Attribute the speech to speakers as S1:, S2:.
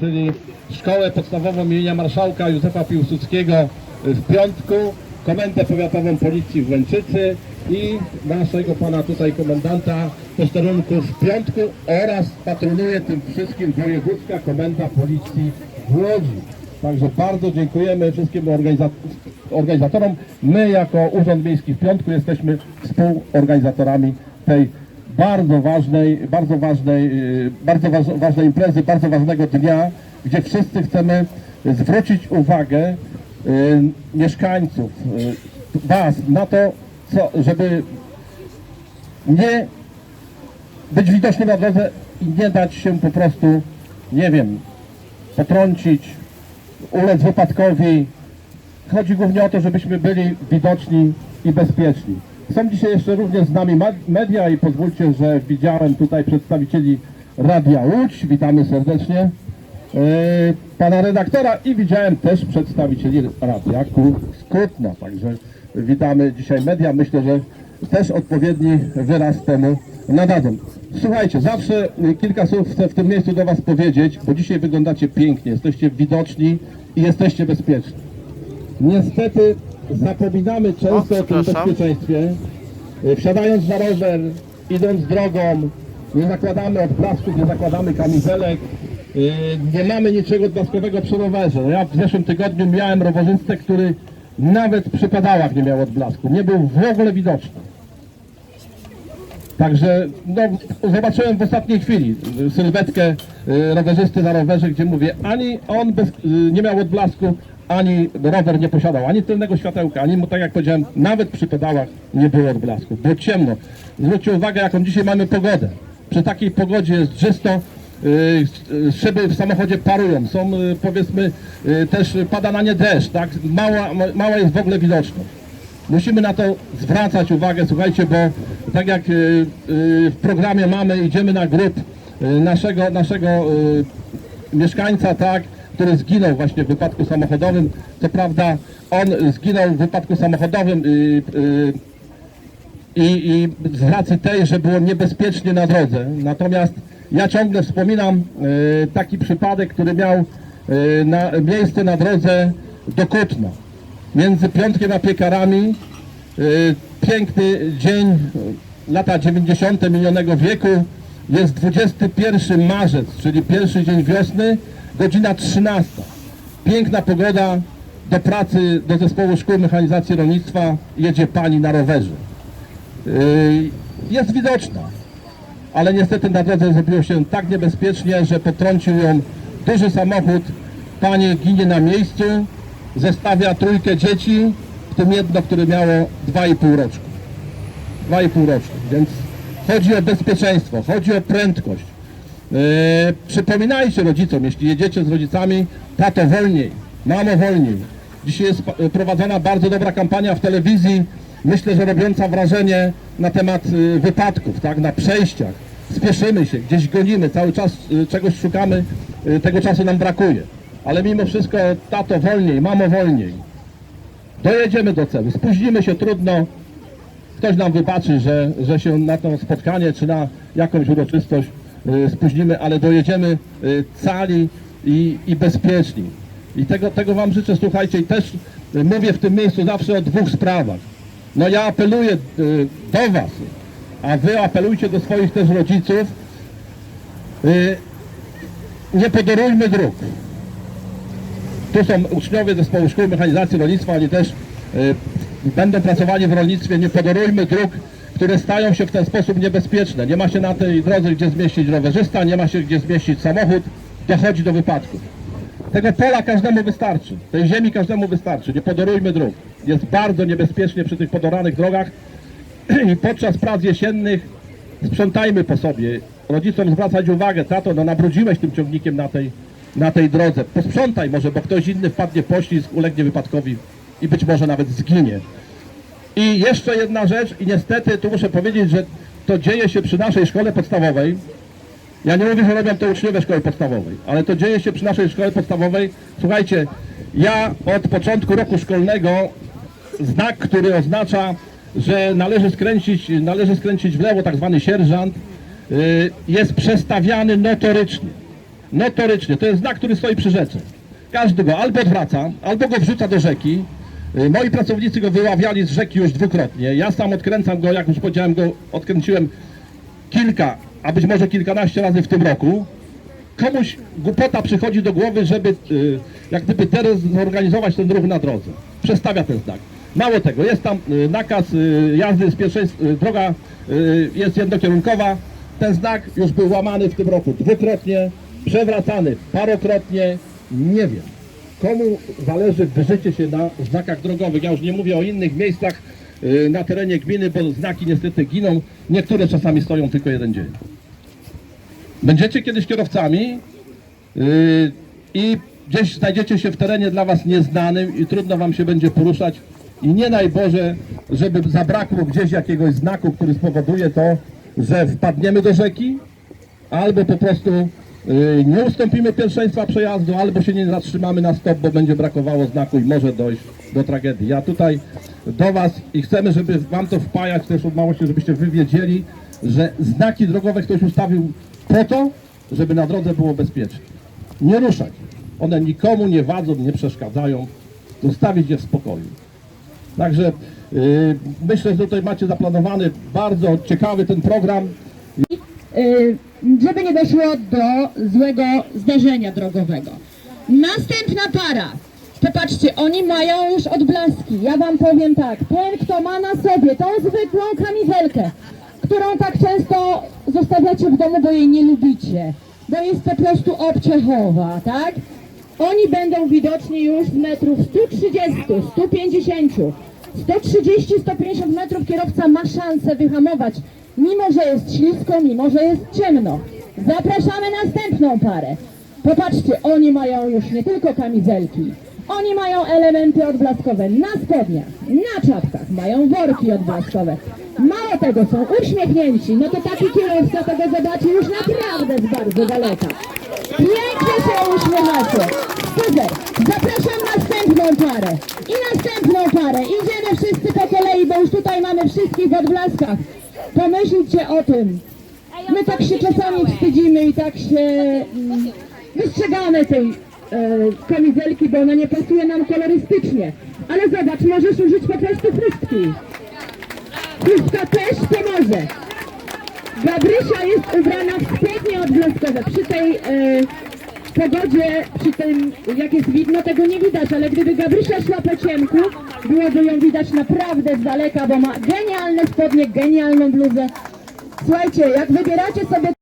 S1: czyli Szkołę Podstawową imienia Marszałka Józefa Piłsudskiego w Piątku, Komendę Powiatową Policji w Łęczycy i naszego pana tutaj komendanta posterunku w Piątku oraz patroluje tym wszystkim Wojewódzka Komenda Policji w Łodzi. Także bardzo dziękujemy wszystkim organiza- organizatorom. My jako Urząd Miejski w Piątku jesteśmy współorganizatorami tej bardzo ważnej, bardzo ważnej, yy, bardzo waż, ważnej imprezy, bardzo ważnego dnia, gdzie wszyscy chcemy zwrócić uwagę yy, mieszkańców, yy, Was na to, co, żeby nie być widoczny na drodze i nie dać się po prostu, nie wiem, potrącić, ulec wypadkowi. Chodzi głównie o to, żebyśmy byli widoczni i bezpieczni. Są dzisiaj jeszcze również z nami media i pozwólcie, że widziałem tutaj przedstawicieli Radia Łódź. Witamy serdecznie. Yy, Pana redaktora i widziałem też przedstawicieli Radia Ku- Kutna. Także witamy dzisiaj media. Myślę, że też odpowiedni wyraz temu nadadzą. Słuchajcie, zawsze kilka słów chcę w tym miejscu do Was powiedzieć, bo dzisiaj wyglądacie pięknie, jesteście widoczni i jesteście bezpieczni. Niestety zapominamy często o, tym
S2: przepraszam.
S1: bezpieczeństwie. Y, Wsiadając na rower, idąc drogą, nie zakładamy odblasków, nie zakładamy kamizelek, y, nie mamy niczego odblaskowego przy rowerze. No Ja w zeszłym tygodniu miałem rowerzystę, który nawet przy pedałach nie miał odblasku. Nie był w ogóle widoczny. Także no, zobaczyłem w ostatniej chwili y, sylwetkę rowerzysty na rowerze, gdzie mówię, ani on bez, nie miał odblasku, ani rower nie posiadał ani tylnego światełka, ani mu, tak jak powiedziałem, nawet przy pedałach nie było odblasku. Było ciemno. Zwróćcie uwagę, jaką dzisiaj mamy pogodę. Przy takiej pogodzie jest czysto, y, y, szyby w samochodzie parują, są y, powiedzmy y, też pada na nie deszcz, tak? Mała, ma- mała jest w ogóle widoczność. Musimy na to zwracać uwagę, słuchajcie, bo tak jak w programie mamy, idziemy na y, naszego, naszego mieszkańca, tak, który zginął właśnie w wypadku samochodowym. Co prawda on zginął w wypadku samochodowym y, y, i, i z racji tej, że było niebezpiecznie na drodze. Natomiast ja ciągle wspominam y, taki przypadek, który miał na, miejsce na drodze do Kutna. Między Piątkiem a Piekarami piękny dzień, lata 90. minionego wieku. Jest 21 marzec, czyli pierwszy dzień wiosny, godzina 13. Piękna pogoda, do pracy, do zespołu szkół mechanizacji rolnictwa jedzie pani na rowerze. Yy, jest widoczna, ale niestety na drodze zrobiło się tak niebezpiecznie, że potrącił ją duży samochód. Panie ginie na miejscu, zestawia trójkę dzieci, w tym jedno, które miało 2,5 roczku. 2,5 roczku, więc chodzi o bezpieczeństwo, chodzi o prędkość. Yy, przypominajcie rodzicom, jeśli jedziecie z rodzicami, tato wolniej, mamo wolniej. Dzisiaj jest pa- prowadzona bardzo dobra kampania w telewizji, myślę, że robiąca wrażenie na temat y, wypadków, tak, na przejściach. Spieszymy się, gdzieś gonimy, cały czas czegoś szukamy, tego czasu nam brakuje. Ale mimo wszystko, tato wolniej, mamo wolniej. Dojedziemy do celu, spóźnimy się trudno, ktoś nam wybaczy, że, że się na to spotkanie czy na jakąś uroczystość spóźnimy, ale dojedziemy y, cali i, i bezpieczni. I tego, tego Wam życzę, słuchajcie, i też y, mówię w tym miejscu zawsze o dwóch sprawach. No ja apeluję do Was, a Wy apelujcie do swoich też rodziców, nie podorujmy dróg. Tu są uczniowie zespołu szkół mechanizacji rolnictwa, oni też będą pracowali w rolnictwie. Nie podorujmy dróg, które stają się w ten sposób niebezpieczne. Nie ma się na tej drodze gdzie zmieścić rowerzysta, nie ma się gdzie zmieścić samochód, dochodzi do wypadków. Tego pola każdemu wystarczy, tej ziemi każdemu wystarczy. Nie podorujmy dróg. Jest bardzo niebezpiecznie przy tych podoranych drogach i podczas prac jesiennych sprzątajmy po sobie. Rodzicom zwracać uwagę, tato, no nabrudziłeś tym ciągnikiem na tej, na tej drodze. Posprzątaj może, bo ktoś inny wpadnie w poślizg, ulegnie wypadkowi i być może nawet zginie. I jeszcze jedna rzecz, i niestety tu muszę powiedzieć, że to dzieje się przy naszej szkole podstawowej. Ja nie mówię, że robią to uczniowie szkoły podstawowej, ale to dzieje się przy naszej szkole podstawowej. Słuchajcie, ja od początku roku szkolnego znak, który oznacza, że należy skręcić, należy skręcić w lewo, tak zwany sierżant, y, jest przestawiany notorycznie. notorycznie, to jest znak, który stoi przy rzece. Każdy go albo odwraca, albo go wrzuca do rzeki. Y, Moi pracownicy go wyławiali z rzeki już dwukrotnie. Ja sam odkręcam go, jak już powiedziałem, go odkręciłem kilka, a być może kilkanaście razy w tym roku. Komuś głupota przychodzi do głowy, żeby y, jak gdyby teraz zorganizować ten ruch na drodze. Przestawia ten znak. Mało tego, jest tam y, nakaz jazdy z pierwszeństw, y, droga jest jednokierunkowa. Ten znak już był łamany w tym roku dwukrotnie, przewracany parokrotnie. Nie wiem, komu zależy wyżycie się na znakach drogowych. Ja już nie mówię o innych miejscach y, na terenie gminy, bo znaki niestety giną. Niektóre czasami stoją tylko jeden dzień. Będziecie kiedyś kierowcami yy, i gdzieś znajdziecie się w terenie dla Was nieznanym i trudno Wam się będzie poruszać i nie daj Boże, żeby zabrakło gdzieś jakiegoś znaku, który spowoduje to, że wpadniemy do rzeki, albo po prostu nie ustąpimy pierwszeństwa przejazdu, albo się nie zatrzymamy na stop, bo będzie brakowało znaku i może dojść do tragedii. Ja tutaj do Was i chcemy, żeby Wam to wpajać też od małości, żebyście Wy wiedzieli, że znaki drogowe ktoś ustawił po to, żeby na drodze było bezpiecznie. Nie ruszać. One nikomu nie wadzą, nie przeszkadzają. Zostawić je w spokoju. Także yy, myślę, że tutaj macie zaplanowany bardzo ciekawy ten program.
S2: y, żeby nie doszło do złego zdarzenia drogowego. Następna para. Popatrzcie, oni mają już odblaski. Ja wam powiem tak, ten kto ma na sobie tą zwykłą kamizelkę, którą tak często zostawiacie w domu, bo jej nie lubicie, bo jest po prostu obciechowa, tak? Oni będą widoczni już z metrów 130, 150, 130, 150 metrów kierowca ma szansę wyhamować, mimo że jest ślisko, mimo że jest ciemno. Zapraszamy następną parę. Popatrzcie, oni mają już nie tylko kamizelki, oni mają elementy odblaskowe na spodniach, na czapkach, mają worki odblaskowe. Mało tego, są uśmiechnięci, no to taki kierowca tego zobaczy już naprawdę z bardzo daleka. Pięknie się uśmiechacie. Super. Zapraszam następną parę. I następną parę. Idziemy wszyscy bo już tutaj mamy wszystkich w odblaskach. Pomyślcie o tym. My tak się czasami wstydzimy i tak się mm, wystrzegamy tej e, kamizelki, bo ona nie pasuje nam kolorystycznie. Ale zobacz, możesz użyć po prostu chustki. Chustka też pomoże. Gabrysia jest ubrana w spodnie odblaskowe. Przy tej e, pogodzie, przy tym jak jest widno, tego nie widać, ale gdyby Gabrysia szła po ciemku, byłoby ją widać naprawdę z daleka, bo ma genialne spodnie, genialną bluzę. Słuchajcie, jak wybieracie sobie